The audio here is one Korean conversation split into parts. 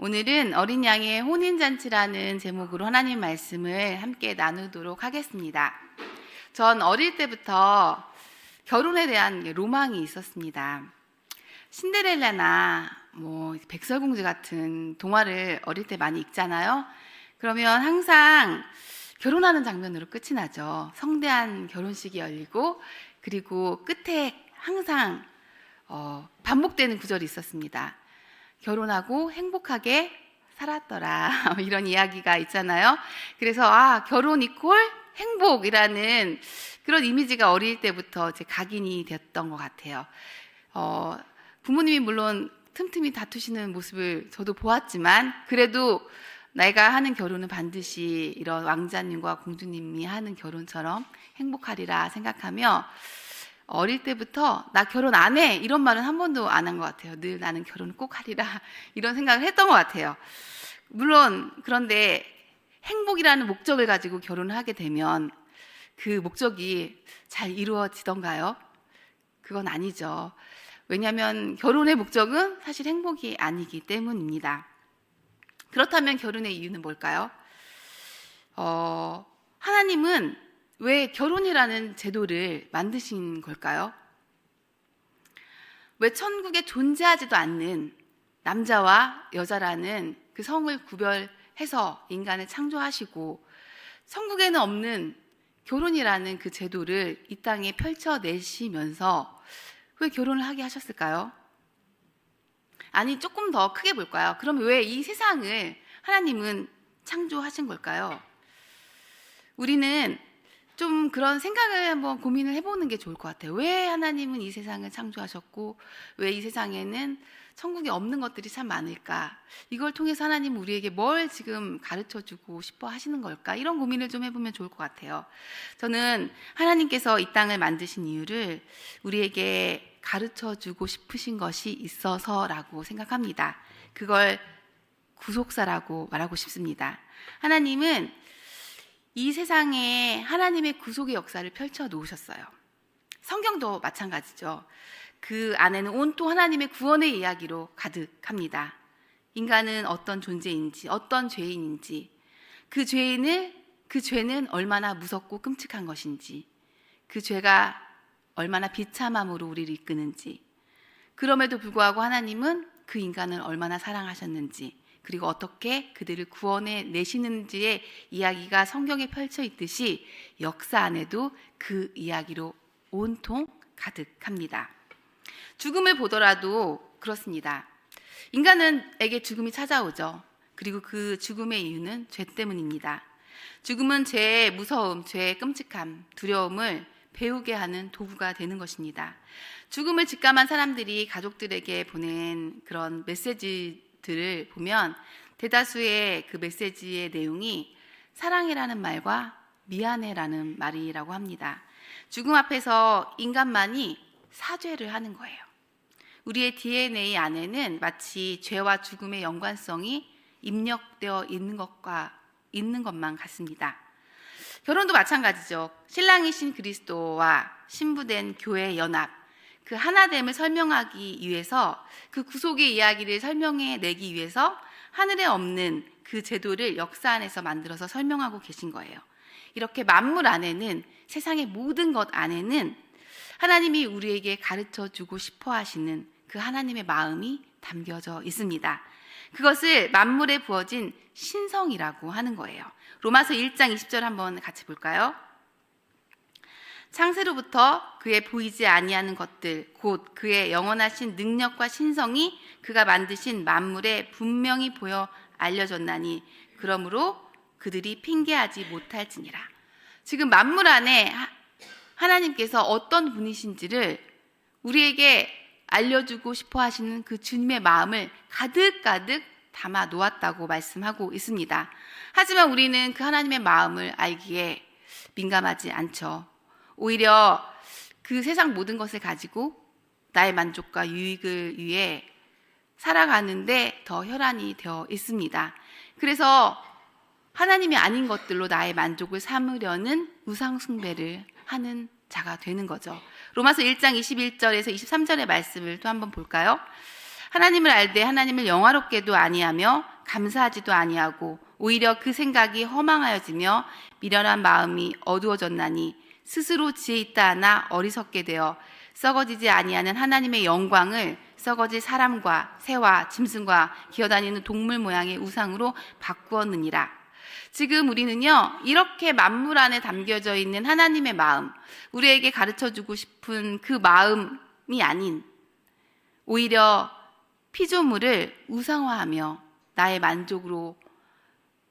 오늘은 어린 양의 혼인잔치라는 제목으로 하나님 말씀을 함께 나누도록 하겠습니다. 전 어릴 때부터 결혼에 대한 로망이 있었습니다. 신데렐라나 뭐 백설공주 같은 동화를 어릴 때 많이 읽잖아요. 그러면 항상 결혼하는 장면으로 끝이 나죠. 성대한 결혼식이 열리고 그리고 끝에 항상 어, 반복되는 구절이 있었습니다. 결혼하고 행복하게 살았더라. 이런 이야기가 있잖아요. 그래서 아, 결혼 이콜 행복이라는 그런 이미지가 어릴 때부터 이제 각인이 됐던 것 같아요. 어, 부모님이 물론 틈틈이 다투시는 모습을 저도 보았지만 그래도 내가 하는 결혼은 반드시 이런 왕자님과 공주님이 하는 결혼처럼 행복하리라 생각하며 어릴 때부터 나 결혼 안 해 이런 말은 한 번도 안 한 것 같아요. 늘 나는 결혼을 꼭 하리라 이런 생각을 했던 것 같아요. 물론 그런데 행복이라는 목적을 가지고 결혼을 하게 되면 그 목적이 잘 이루어지던가요? 그건 아니죠. 왜냐하면 결혼의 목적은 사실 행복이 아니기 때문입니다. 그렇다면 결혼의 이유는 뭘까요? 어, 하나님은 왜 결혼이라는 제도를 만드신 걸까요? 왜 천국에 존재하지도 않는 남자와 여자라는 그 성을 구별해서 인간을 창조하시고 천국에는 없는 결혼이라는 그 제도를 이 땅에 펼쳐내시면서 왜 결혼을 하게 하셨을까요? 아니, 조금 더 크게 볼까요? 그럼 왜 이 세상을 하나님은 창조하신 걸까요? 우리는 좀 그런 생각을 한번 고민을 해보는 게 좋을 것 같아요. 왜 하나님은 이 세상을 창조하셨고, 왜 이 세상에는 천국에 없는 것들이 참 많을까? 이걸 통해서 하나님 우리에게 뭘 지금 가르쳐 주고 싶어 하시는 걸까? 이런 고민을 좀 해보면 좋을 것 같아요. 저는 하나님께서 이 땅을 만드신 이유를 우리에게 가르쳐 주고 싶으신 것이 있어서라고 생각합니다. 그걸 구속사라고 말하고 싶습니다. 하나님은 이 세상에 하나님의 구속의 역사를 펼쳐 놓으셨어요. 성경도 마찬가지죠. 그 안에는 온통 하나님의 구원의 이야기로 가득합니다. 인간은 어떤 존재인지, 어떤 죄인인지, 그 죄인을, 그 죄는 얼마나 무섭고 끔찍한 것인지, 그 죄가 얼마나 비참함으로 우리를 이끄는지, 그럼에도 불구하고 하나님은 그 인간을 얼마나 사랑하셨는지, 그리고 어떻게 그들을 구원해 내시는지의 이야기가 성경에 펼쳐 있듯이 역사 안에도 그 이야기로 온통 가득합니다. 죽음을 보더라도 그렇습니다. 인간은에게 죽음이 찾아오죠. 그리고 그 죽음의 이유는 죄 때문입니다. 죽음은 죄의 무서움, 죄의 끔찍함, 두려움을 배우게 하는 도구가 되는 것입니다. 죽음을 직감한 사람들이 가족들에게 보낸 그런 메시지 들을 보면 대다수의 그 메시지의 내용이 사랑이라는 말과 미안해라는 말이라고 합니다. 죽음 앞에서 인간만이 사죄를 하는 거예요. 우리의 DNA 안에는 마치 죄와 죽음의 연관성이 입력되어 있는 것과 있는 것만 같습니다. 결혼도 마찬가지죠. 신랑이신 그리스도와 신부된 교회 연합, 그 하나됨을 설명하기 위해서 그 구속의 이야기를 설명해 내기 위해서 하늘에 없는 그 제도를 역사 안에서 만들어서 설명하고 계신 거예요. 이렇게 만물 안에는 세상의 모든 것 안에는 하나님이 우리에게 가르쳐 주고 싶어 하시는 그 하나님의 마음이 담겨져 있습니다. 그것을 만물에 부어진 신성이라고 하는 거예요. 로마서 1장 20절 한번 같이 볼까요? 창세로부터 그의 보이지 아니하는 것들 곧 그의 영원하신 능력과 신성이 그가 만드신 만물에 분명히 보여 알려졌나니 그러므로 그들이 핑계하지 못할지니라. 지금 만물 안에 하나님께서 어떤 분이신지를 우리에게 알려주고 싶어 하시는 그 주님의 마음을 가득가득 담아 놓았다고 말씀하고 있습니다. 하지만 우리는 그 하나님의 마음을 알기에 민감하지 않죠. 오히려 그 세상 모든 것을 가지고 나의 만족과 유익을 위해 살아가는데 더 혈안이 되어 있습니다. 그래서 하나님이 아닌 것들로 나의 만족을 삼으려는 우상숭배를 하는 자가 되는 거죠. 로마서 1장 21절에서 23절의 말씀을 또 한번 볼까요? 하나님을 알되 하나님을 영화롭게도 아니하며 감사하지도 아니하고 오히려 그 생각이 허망하여지며 미련한 마음이 어두워졌나니 스스로 지혜 있다 하나 어리석게 되어 썩어지지 아니하는 하나님의 영광을 썩어질 사람과 새와 짐승과 기어다니는 동물 모양의 우상으로 바꾸었느니라. 지금 우리는요, 이렇게 만물 안에 담겨져 있는 하나님의 마음, 우리에게 가르쳐 주고 싶은 그 마음이 아닌, 오히려 피조물을 우상화하며 나의 만족으로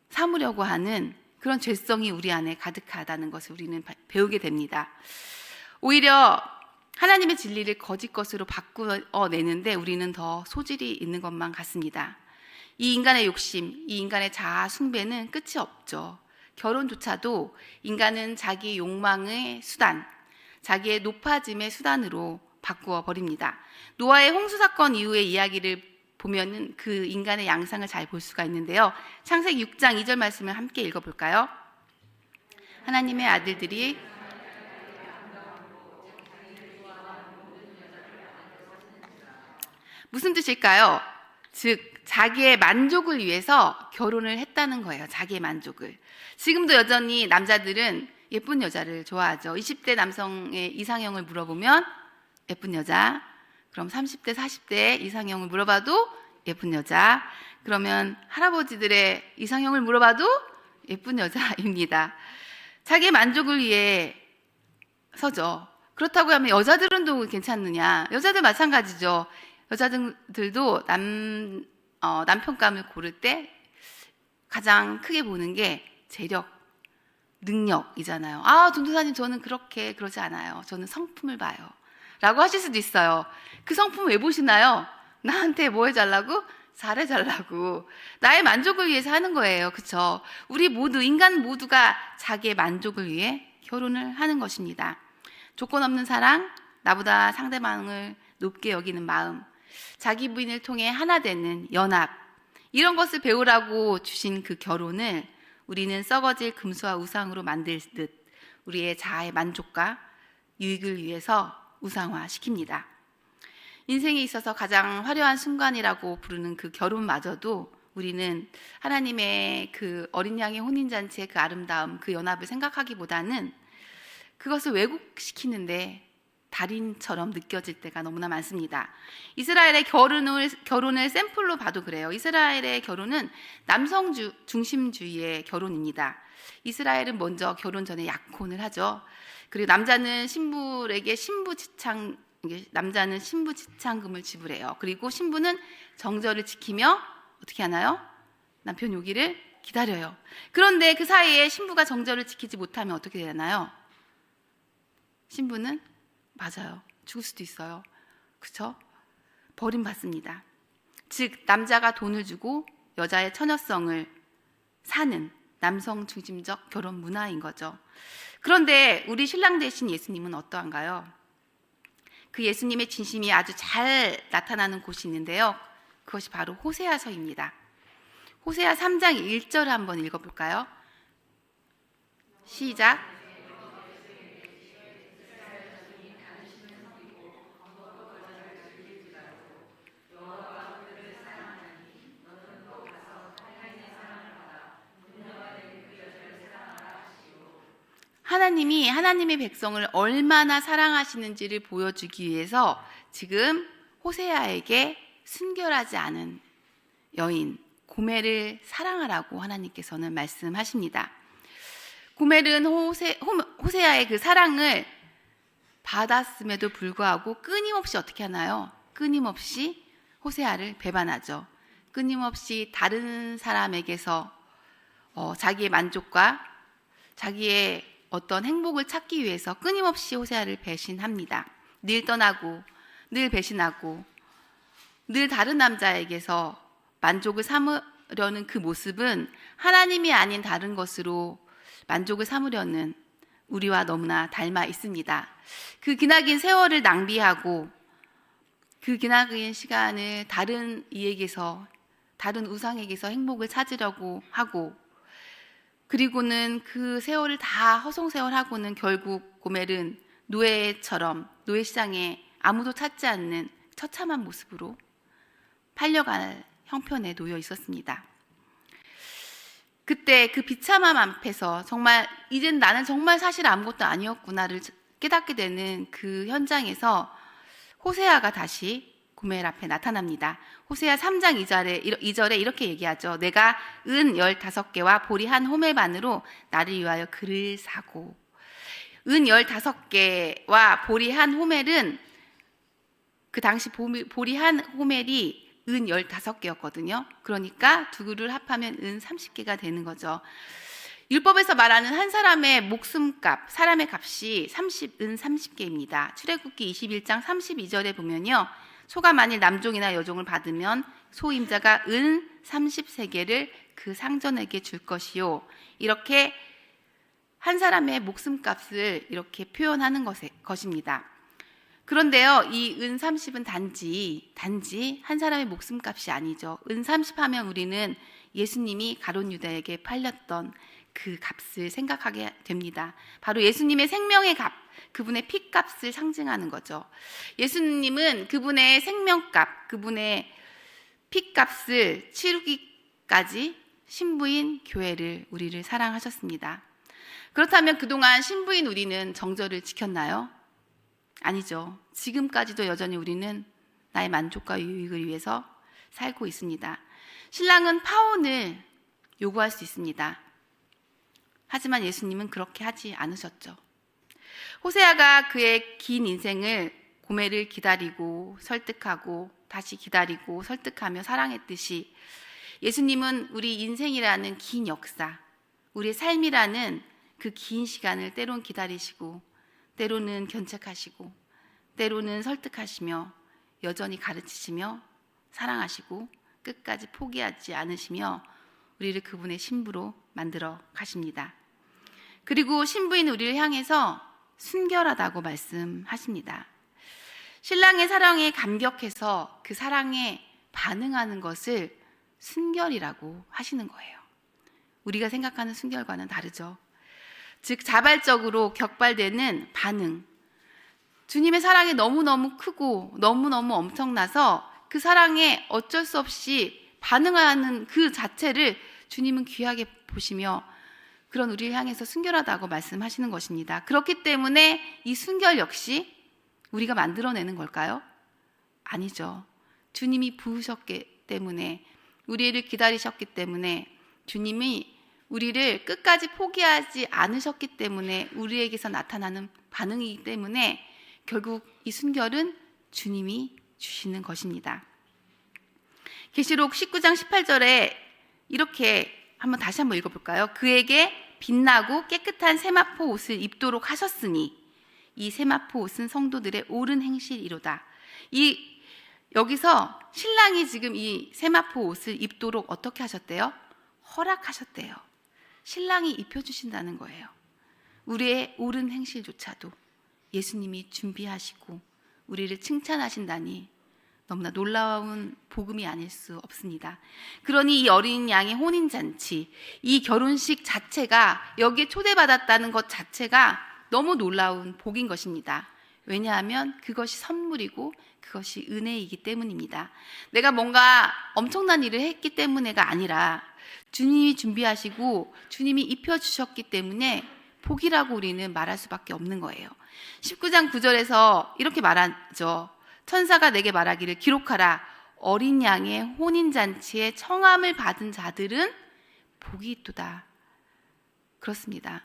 삼으려고 하는 그런 죄성이 우리 안에 가득하다는 것을 우리는 바- 배우게 됩니다. 오히려 하나님의 진리를 거짓 것으로 바꾸어내는데 우리는 더 소질이 있는 것만 같습니다. 이 인간의 욕심, 이 인간의 자아 숭배는 끝이 없죠. 결혼조차도 인간은 자기 욕망의 수단, 자기의 높아짐의 수단으로 바꾸어 버립니다. 노아의 홍수 사건 이후의 이야기를 보면은 그 인간의 양상을 잘 볼 수가 있는데요. 창세기 6장 2절 말씀을 함께 읽어 볼까요? 하나님의 아들들이 무슨 뜻일까요? 즉, 자기의 만족을 위해서 결혼을 했다는 거예요. 자기의 만족을. 지금도 여전히 남자들은 예쁜 여자를 좋아하죠. 20대 남성의 이상형을 물어보면 예쁜 여자. 그럼 30대, 40대 이상형을 물어봐도 예쁜 여자. 그러면 할아버지들의 이상형을 물어봐도 예쁜 여자입니다. 자기의 만족을 위해 서죠. 그렇다고 하면 여자들은 또 괜찮느냐? 여자들 마찬가지죠. 여자들도 남, 어, 남편감을 고를 때 가장 크게 보는 게 재력, 능력이잖아요. 아, 전도사님, 저는 그렇게 그러지 않아요. 저는 성품을 봐요. 라고 하실 수도 있어요. 그 성품 왜 보시나요? 나한테 뭐 해달라고? 잘해달라고. 나의 만족을 위해서 하는 거예요. 그쵸? 우리 모두, 인간 모두가 자기의 만족을 위해 결혼을 하는 것입니다. 조건 없는 사랑, 나보다 상대방을 높게 여기는 마음, 자기 부인을 통해 하나 되는 연합, 이런 것을 배우라고 주신 그 결혼을 우리는 썩어질 금수와 우상으로 만들 듯 우리의 자아의 만족과 유익을 위해서 우상화 시킵니다. 인생에 있어서 가장 화려한 순간이라고 부르는 그 결혼마저도 우리는 하나님의 그 어린 양의 혼인잔치의 그 아름다움, 그 연합을 생각하기보다는 그것을 왜곡시키는데 달인처럼 느껴질 때가 너무나 많습니다. 이스라엘의 결혼을, 결혼을 샘플로 봐도 그래요. 이스라엘의 결혼은 남성 주, 중심주의의 결혼입니다. 이스라엘은 먼저 결혼 전에 약혼을 하죠. 그리고 남자는 신부에게 신부 지창, 남자는 신부 지창금을 지불해요. 그리고 신부는 정절을 지키며 어떻게 하나요? 남편 오기를 기다려요. 그런데 그 사이에 신부가 정절을 지키지 못하면 어떻게 되나요? 신부는 맞아요. 죽을 수도 있어요. 그쵸? 버림받습니다. 즉, 남자가 돈을 주고 여자의 처녀성을 사는 남성 중심적 결혼 문화인 거죠. 그런데 우리 신랑 대신 예수님은 어떠한가요? 그 예수님의 진심이 아주 잘 나타나는 곳이 있는데요. 그것이 바로 호세아서입니다. 호세아 3장 1절 한번 읽어볼까요? 시작. 하나님이 하나님의 백성을 얼마나 사랑하시는지를 보여주기 위해서 지금 호세아에게 순결하지 않은 여인 고멜을 사랑하라고 하나님께서는 말씀하십니다. 고멜은 호세, 호세아의 그 사랑을 받았음에도 불구하고 끊임없이 어떻게 하나요? 끊임없이 호세아를 배반하죠. 끊임없이 다른 사람에게서 어, 자기의 만족과 자기의 어떤 행복을 찾기 위해서 끊임없이 호세아를 배신합니다. 늘 떠나고 늘 배신하고 늘 다른 남자에게서 만족을 삼으려는 그 모습은 하나님이 아닌 다른 것으로 만족을 삼으려는 우리와 너무나 닮아 있습니다. 그 기나긴 세월을 낭비하고 그 기나긴 시간을 다른 이에게서 다른 우상에게서 행복을 찾으려고 하고 그리고는 그 세월을 다 허송세월하고는 결국 고멜은 노예처럼 노예 시장에 아무도 찾지 않는 처참한 모습으로 팔려갈 형편에 놓여 있었습니다. 그때 그 비참함 앞에서 정말 이젠 나는 정말 사실 아무것도 아니었구나를 깨닫게 되는 그 현장에서 호세아가 다시 고멜 앞에 나타납니다. 호세아 3장 2절에, 2절에 이렇게 얘기하죠. 내가 은 15개와 보리 한 호멜반으로 나를 위하여 글을 사고 은 15개와 보리 한 호멜은 그 당시 보리 한 호멜이 은 15개였거든요. 그러니까 두 그를 합하면 은 30개가 되는 거죠. 율법에서 말하는 한 사람의 목숨값, 사람의 값이 30, 은 30개입니다. 출애굽기 21장 32절에 보면요. 소가 만일 남종이나 여종을 받으면 소임자가 은 33개를 그 상전에게 줄 것이요. 이렇게 한 사람의 목숨값을 이렇게 표현하는 것입니다. 그런데요, 이 은 30은 단지, 단지 한 사람의 목숨값이 아니죠. 은 30 하면 우리는 예수님이 가론 유다에게 팔렸던 그 값을 생각하게 됩니다. 바로 예수님의 생명의 값, 그분의 피값을 상징하는 거죠. 예수님은 그분의 생명값, 그분의 피값을 치르기까지 신부인 교회를, 우리를 사랑하셨습니다. 그렇다면 그동안 신부인 우리는 정절을 지켰나요? 아니죠. 지금까지도 여전히 우리는 나의 만족과 유익을 위해서 살고 있습니다. 신랑은 파혼을 요구할 수 있습니다. 하지만 예수님은 그렇게 하지 않으셨죠. 호세아가 그의 긴 인생을 고매를 기다리고 설득하고 다시 기다리고 설득하며 사랑했듯이 예수님은 우리 인생이라는 긴 역사, 우리의 삶이라는 그 긴 시간을 때론 기다리시고 때로는 견책하시고 때로는 설득하시며 여전히 가르치시며 사랑하시고 끝까지 포기하지 않으시며 우리를 그분의 신부로 만들어 가십니다. 그리고 신부인 우리를 향해서 순결하다고 말씀하십니다. 신랑의 사랑에 감격해서 그 사랑에 반응하는 것을 순결이라고 하시는 거예요. 우리가 생각하는 순결과는 다르죠. 즉, 자발적으로 격발되는 반응. 주님의 사랑이 너무너무 크고 너무너무 엄청나서 그 사랑에 어쩔 수 없이 반응하는 그 자체를 주님은 귀하게 보시며 그런 우리를 향해서 순결하다고 말씀하시는 것입니다. 그렇기 때문에 이 순결 역시 우리가 만들어내는 걸까요? 아니죠. 주님이 부으셨기 때문에 우리를 기다리셨기 때문에 주님이 우리를 끝까지 포기하지 않으셨기 때문에 우리에게서 나타나는 반응이기 때문에 결국 이 순결은 주님이 주시는 것입니다. 계시록 19장 18절에 이렇게 한번 다시 한번 읽어볼까요? 그에게 빛나고 깨끗한 세마포 옷을 입도록 하셨으니 이 세마포 옷은 성도들의 옳은 행실이로다. 이 여기서 신랑이 지금 이 세마포 옷을 입도록 어떻게 하셨대요? 허락하셨대요. 신랑이 입혀주신다는 거예요. 우리의 옳은 행실조차도 예수님이 준비하시고 우리를 칭찬하신다니 너무나 놀라운 복음이 아닐 수 없습니다. 그러니 이 어린 양의 혼인잔치, 이 결혼식 자체가 여기에 초대받았다는 것 자체가 너무 놀라운 복인 것입니다. 왜냐하면 그것이 선물이고 그것이 은혜이기 때문입니다. 내가 뭔가 엄청난 일을 했기 때문에가 아니라 주님이 준비하시고 주님이 입혀주셨기 때문에 복이라고 우리는 말할 수밖에 없는 거예요. 19장 9절에서 이렇게 말하죠. 천사가 내게 말하기를 기록하라. 어린 양의 혼인잔치에 청함을 받은 자들은 복이 있도다. 그렇습니다.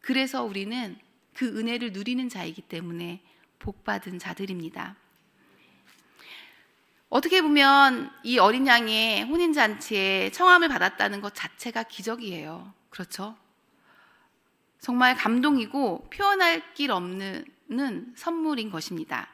그래서 우리는 그 은혜를 누리는 자이기 때문에 복받은 자들입니다. 어떻게 보면 이 어린 양의 혼인잔치에 청함을 받았다는 것 자체가 기적이에요. 그렇죠? 정말 감동이고 표현할 길 없는 선물인 것입니다.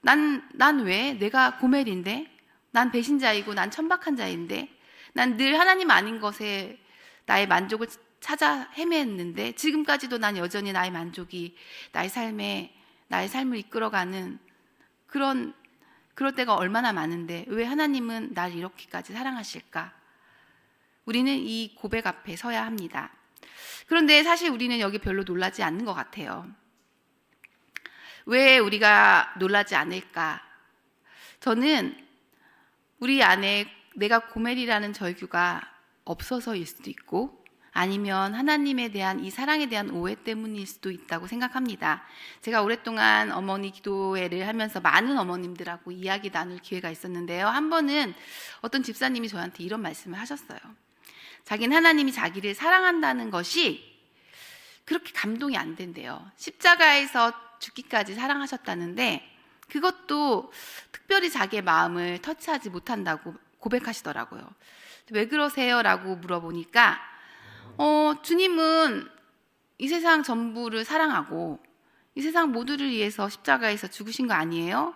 난, 난 왜? 내가 고멜인데? 난 배신자이고 난 천박한 자인데? 난 늘 하나님 아닌 것에 나의 만족을 찾아 헤맸는데 지금까지도 난 여전히 나의 만족이 나의 삶에 나의 삶을 이끌어가는 그런 그럴 때가 얼마나 많은데 왜 하나님은 날 이렇게까지 사랑하실까? 우리는 이 고백 앞에 서야 합니다. 그런데 사실 우리는 여기 별로 놀라지 않는 것 같아요. 왜 우리가 놀라지 않을까? 저는 우리 안에 내가 고멜이라는 절규가 없어서일 수도 있고 아니면 하나님에 대한 이 사랑에 대한 오해 때문일 수도 있다고 생각합니다. 제가 오랫동안 어머니 기도회를 하면서 많은 어머님들하고 이야기 나눌 기회가 있었는데요. 한 번은 어떤 집사님이 저한테 이런 말씀을 하셨어요. 자기는 하나님이 자기를 사랑한다는 것이 그렇게 감동이 안 된대요. 십자가에서 죽기까지 사랑하셨다는데 그것도 특별히 자기의 마음을 터치하지 못한다고 고백하시더라고요. 왜 그러세요? 라고 물어보니까, 어, 주님은 이 세상 전부를 사랑하고 이 세상 모두를 위해서 십자가에서 죽으신 거 아니에요?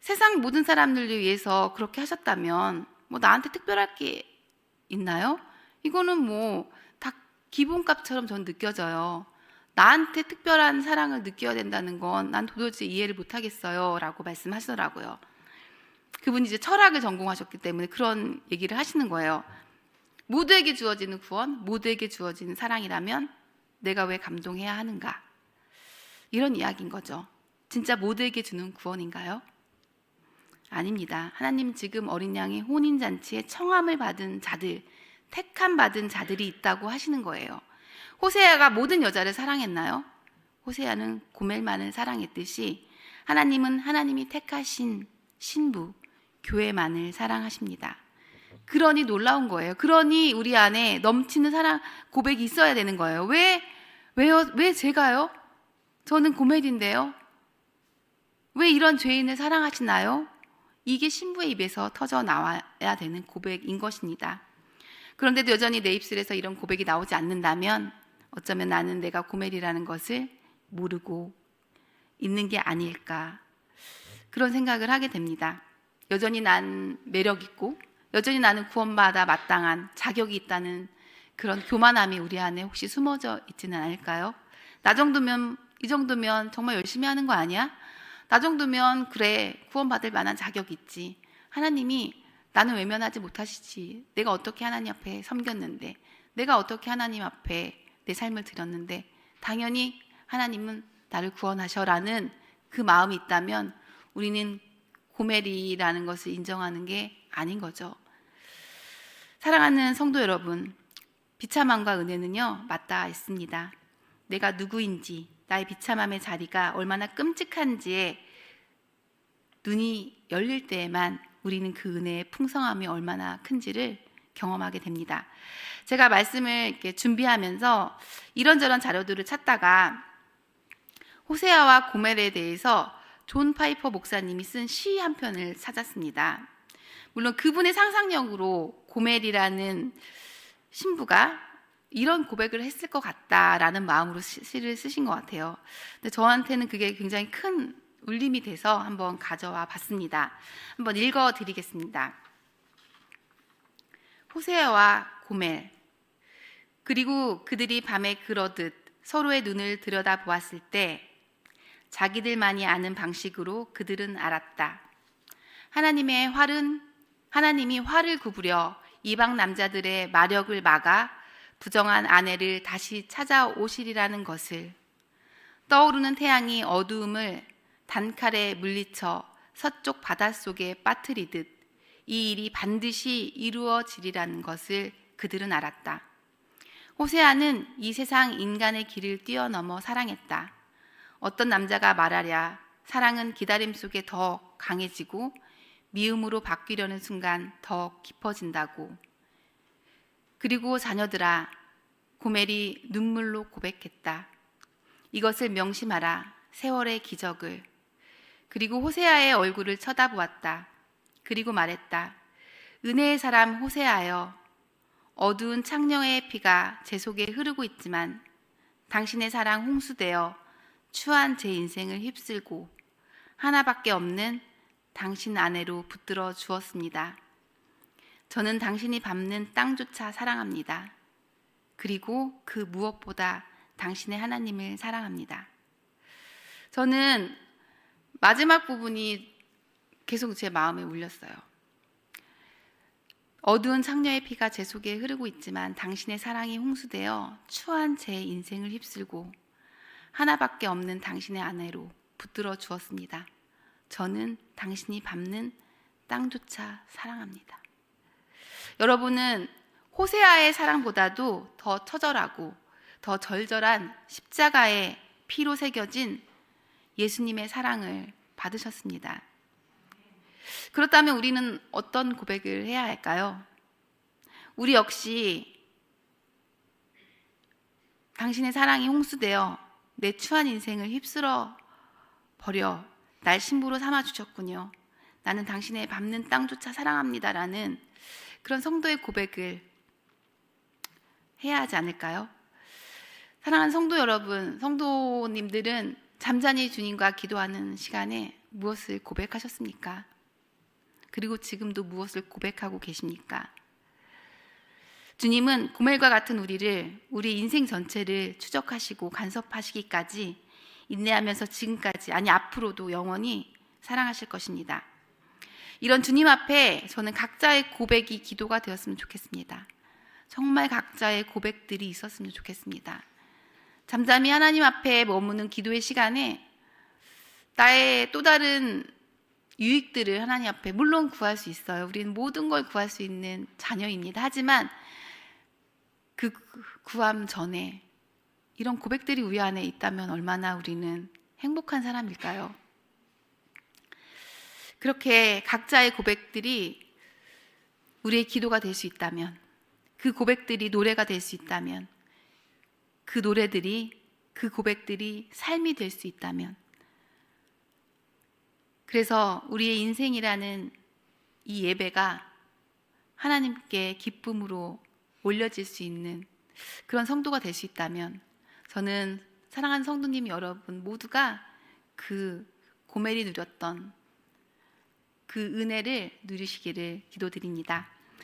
세상 모든 사람들을 위해서 그렇게 하셨다면 뭐 나한테 특별할 게 있나요? 이거는 뭐 다 기본값처럼 전 느껴져요. 나한테 특별한 사랑을 느껴야 된다는 건 난 도저히 이해를 못 하겠어요. 라고 말씀하시더라고요. 그분이 이제 철학을 전공하셨기 때문에 그런 얘기를 하시는 거예요. 모두에게 주어지는 구원, 모두에게 주어지는 사랑이라면 내가 왜 감동해야 하는가? 이런 이야기인 거죠. 진짜 모두에게 주는 구원인가요? 아닙니다. 하나님 지금 어린 양의 혼인 잔치에 청함을 받은 자들, 택함 받은 자들이 있다고 하시는 거예요. 호세아가 모든 여자를 사랑했나요? 호세아는 고멜만을 사랑했듯이 하나님은 하나님이 택하신 신부, 교회만을 사랑하십니다. 그러니 놀라운 거예요. 그러니 우리 안에 넘치는 사랑 고백이 있어야 되는 거예요. 왜 왜요? 왜 제가요? 저는 고멜인데요. 왜 이런 죄인을 사랑하시나요? 이게 신부의 입에서 터져 나와야 되는 고백인 것입니다. 그런데도 여전히 내 입술에서 이런 고백이 나오지 않는다면 어쩌면 나는 내가 고멜이라는 것을 모르고 있는 게 아닐까 그런 생각을 하게 됩니다. 여전히 난 매력 있고 여전히 나는 구원받아 마땅한 자격이 있다는 그런 교만함이 우리 안에 혹시 숨어져 있지는 않을까요? 나 정도면 이 정도면 정말 열심히 하는 거 아니야? 나 정도면 그래 구원받을 만한 자격이 있지. 하나님이 나는 외면하지 못하시지. 내가 어떻게 하나님 앞에 섬겼는데, 내가 어떻게 하나님 앞에 내 삶을 드렸는데, 당연히 하나님은 나를 구원하셔라는 그 마음이 있다면 우리는 고멜이라는 것을 인정하는 게 아닌 거죠. 사랑하는 성도 여러분, 비참함과 은혜는요, 맞닿아 있습니다. 내가 누구인지, 나의 비참함의 자리가 얼마나 끔찍한지에 눈이 열릴 때에만 우리는 그 은혜의 풍성함이 얼마나 큰지를 경험하게 됩니다. 제가 말씀을 이렇게 준비하면서 이런저런 자료들을 찾다가 호세아와 고멜에 대해서 존 파이퍼 목사님이 쓴 시 한 편을 찾았습니다. 물론 그분의 상상력으로 고멜이라는 신부가 이런 고백을 했을 것 같다라는 마음으로 시를 쓰신 것 같아요. 근데 저한테는 그게 굉장히 큰 울림이 돼서 한번 가져와 봤습니다. 한번 읽어 드리겠습니다. 호세아와 고멜 그리고 그들이 밤에 그러듯 서로의 눈을 들여다 보았을 때 자기들만이 아는 방식으로 그들은 알았다. 하나님의 활은 하나님이 활을 구부려 이방 남자들의 마력을 막아 부정한 아내를 다시 찾아오시리라는 것을 떠오르는 태양이 어두움을 단칼에 물리쳐 서쪽 바닷속에 빠뜨리듯 이 일이 반드시 이루어지리라는 것을 그들은 알았다. 호세아는 이 세상 인간의 길을 뛰어넘어 사랑했다. 어떤 남자가 말하랴 사랑은 기다림 속에 더 강해지고 미움으로 바뀌려는 순간 더 깊어진다고. 그리고 자녀들아, 고멜이 눈물로 고백했다. 이것을 명심하라. 세월의 기적을. 그리고 호세아의 얼굴을 쳐다보았다. 그리고 말했다. 은혜의 사람 호세아여. 어두운 창녀의 피가 제 속에 흐르고 있지만 당신의 사랑 홍수되어 추한 제 인생을 휩쓸고 하나밖에 없는 당신 아내로 붙들어 주었습니다. 저는 당신이 밟는 땅조차 사랑합니다. 그리고 그 무엇보다 당신의 하나님을 사랑합니다. 저는 마지막 부분이 계속 제 마음에 울렸어요. 어두운 창녀의 피가 제 속에 흐르고 있지만 당신의 사랑이 홍수되어 추한 제 인생을 휩쓸고 하나밖에 없는 당신의 아내로 붙들어 주었습니다. 저는 당신이 밟는 땅조차 사랑합니다. 여러분은 호세아의 사랑보다도 더 처절하고 더 절절한 십자가의 피로 새겨진 예수님의 사랑을 받으셨습니다. 그렇다면 우리는 어떤 고백을 해야 할까요? 우리 역시 당신의 사랑이 홍수되어 내 추한 인생을 휩쓸어 버려 날 신부로 삼아 주셨군요. 나는 당신의 밟는 땅조차 사랑합니다라는 그런 성도의 고백을 해야 하지 않을까요? 사랑하는 성도 여러분, 성도님들은 잠잠히 주님과 기도하는 시간에 무엇을 고백하셨습니까? 그리고 지금도 무엇을 고백하고 계십니까? 주님은 고멜과 같은 우리를 우리 인생 전체를 추적하시고 간섭하시기까지 인내하면서 지금까지 아니 앞으로도 영원히 사랑하실 것입니다. 이런 주님 앞에 저는 각자의 고백이 기도가 되었으면 좋겠습니다. 정말 각자의 고백들이 있었으면 좋겠습니다. 잠잠히 하나님 앞에 머무는 기도의 시간에 나의 또 다른 유익들을 하나님 앞에 물론 구할 수 있어요. 우리는 모든 걸 구할 수 있는 자녀입니다. 하지만 그 구함 전에 이런 고백들이 우리 안에 있다면 얼마나 우리는 행복한 사람일까요? 그렇게 각자의 고백들이 우리의 기도가 될 수 있다면, 그 고백들이 노래가 될 수 있다면, 그 노래들이, 그 고백들이 삶이 될 수 있다면, 그래서 우리의 인생이라는 이 예배가 하나님께 기쁨으로 올려질 수 있는 그런 성도가 될 수 있다면 저는 사랑하는 성도님 여러분 모두가 그 고멜이 누렸던 그 은혜를 누리시기를 기도드립니다.